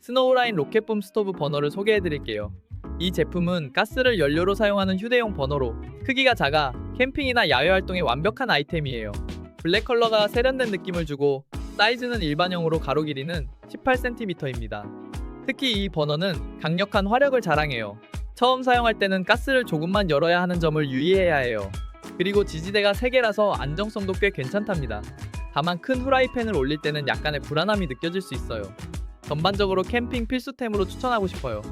스노우라인 로켓붐 스토브 버너를 소개해 드릴게요. 이 제품은 가스를 연료로 사용하는 휴대용 버너로 크기가 작아 캠핑이나 야외 활동에 완벽한 아이템이에요. 블랙 컬러가 세련된 느낌을 주고 사이즈는 일반형으로 가로 길이는 18cm입니다. 특히 이 버너는 강력한 화력을 자랑해요. 처음 사용할 때는 가스를 조금만 열어야 하는 점을 유의해야 해요. 그리고 지지대가 3개라서 안정성도 꽤 괜찮답니다. 다만 큰 후라이팬을 올릴 때는 약간의 불안함이 느껴질 수 있어요. 전반적으로 캠핑 필수템으로 추천하고 싶어요.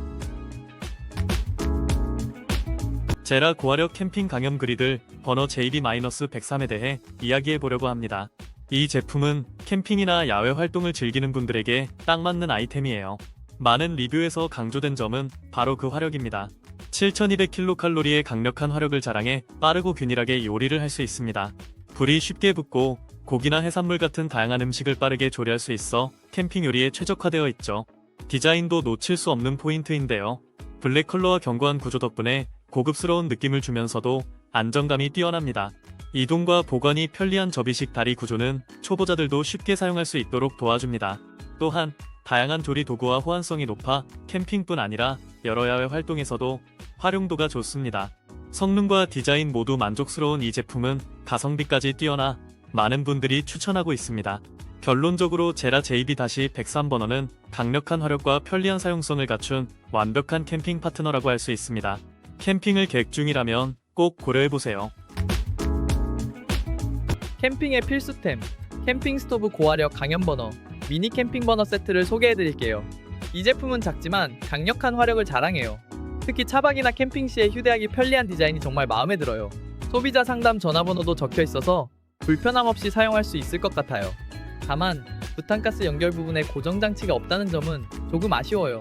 제라 고화력 캠핑 강염 그리들 번호 JB-103에 대해 이야기해 보려고 합니다. 이 제품은 캠핑이나 야외 활동을 즐기는 분들에게 딱 맞는 아이템이에요. 많은 리뷰에서 강조된 점은 바로 그 화력입니다. 7200kcal의 강력한 화력을 자랑해 빠르고 균일하게 요리를 할 수 있습니다. 불이 쉽게 붙고 고기나 해산물 같은 다양한 음식을 빠르게 조리할 수 있어 캠핑 요리에 최적화되어 있죠. 디자인도 놓칠 수 없는 포인트인데요. 블랙 컬러와 견고한 구조 덕분에 고급스러운 느낌을 주면서도 안정감이 뛰어납니다. 이동과 보관이 편리한 접이식 다리 구조는 초보자들도 쉽게 사용할 수 있도록 도와줍니다. 또한 다양한 조리 도구와 호환성이 높아 캠핑뿐 아니라 여러 야외 활동에서도 활용도가 좋습니다. 성능과 디자인 모두 만족스러운 이 제품은 가성비까지 뛰어나 많은 분들이 추천하고 있습니다. 결론적으로 제라 JB-103번호는 강력한 화력과 편리한 사용성을 갖춘 완벽한 캠핑 파트너라고 할 수 있습니다. 캠핑을 계획 중이라면 꼭 고려해보세요. 캠핑의 필수템 캠핑 스토브 고화력 강연 버너 미니 캠핑 버너 세트를 소개해 드릴게요. 이 제품은 작지만 강력한 화력을 자랑해요. 특히 차박이나 캠핑 시에 휴대하기 편리한 디자인이 정말 마음에 들어요. 소비자 상담 전화번호도 적혀 있어서 불편함 없이 사용할 수 있을 것 같아요. 다만 부탄가스 연결 부분에 고정 장치가 없다는 점은 조금 아쉬워요.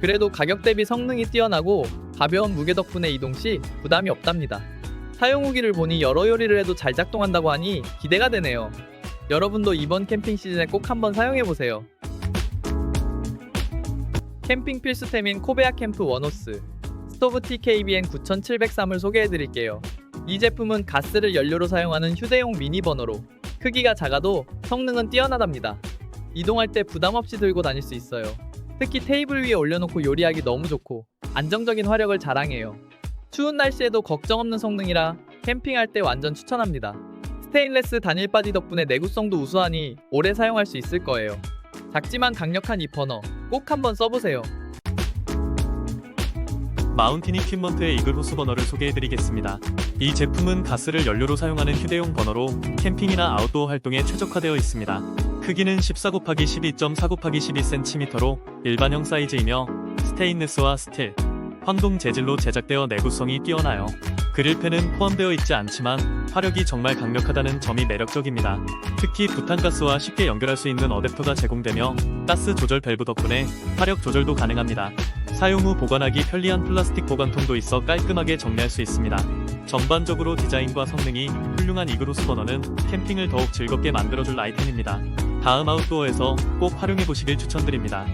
그래도 가격 대비 성능이 뛰어나고 가벼운 무게 덕분에 이동 시 부담이 없답니다. 사용 후기를 보니 여러 요리를 해도 잘 작동한다고 하니 기대가 되네요. 여러분도 이번 캠핑 시즌에 꼭 한번 사용해 보세요. 캠핑 필수템인 코베아 캠프 원호스 스토브 TKBN 9703을 소개해 드릴게요. 이 제품은 가스를 연료로 사용하는 휴대용 미니 버너로 크기가 작아도 성능은 뛰어나답니다. 이동할 때 부담 없이 들고 다닐 수 있어요. 특히 테이블 위에 올려놓고 요리하기 너무 좋고 안정적인 화력을 자랑해요. 추운 날씨에도 걱정 없는 성능이라 캠핑할 때 완전 추천합니다. 스테인레스 단일 바디 덕분에 내구성도 우수하니 오래 사용할 수 있을 거예요. 작지만 강력한 이 버너 꼭 한번 써보세요. 마운틴 이퀴먼트의 이글 호스 버너를 소개해드리겠습니다. 이 제품은 가스를 연료로 사용하는 휴대용 버너로 캠핑이나 아웃도어 활동에 최적화되어 있습니다. 크기는 14 곱하기 12.4 곱하기 12cm로 일반형 사이즈이며 스테인리스와 스틸, 황동 재질로 제작되어 내구성이 뛰어나요. 그릴팬은 포함되어 있지 않지만 화력이 정말 강력하다는 점이 매력적입니다. 특히 부탄가스와 쉽게 연결할 수 있는 어댑터가 제공되며 가스 조절 밸브 덕분에 화력 조절도 가능합니다. 사용 후 보관하기 편리한 플라스틱 보관통도 있어 깔끔하게 정리할 수 있습니다. 전반적으로 디자인과 성능이 훌륭한 이그로스 버너는 캠핑을 더욱 즐겁게 만들어줄 아이템입니다. 다음 아웃도어에서 꼭 활용해 보시길 추천드립니다.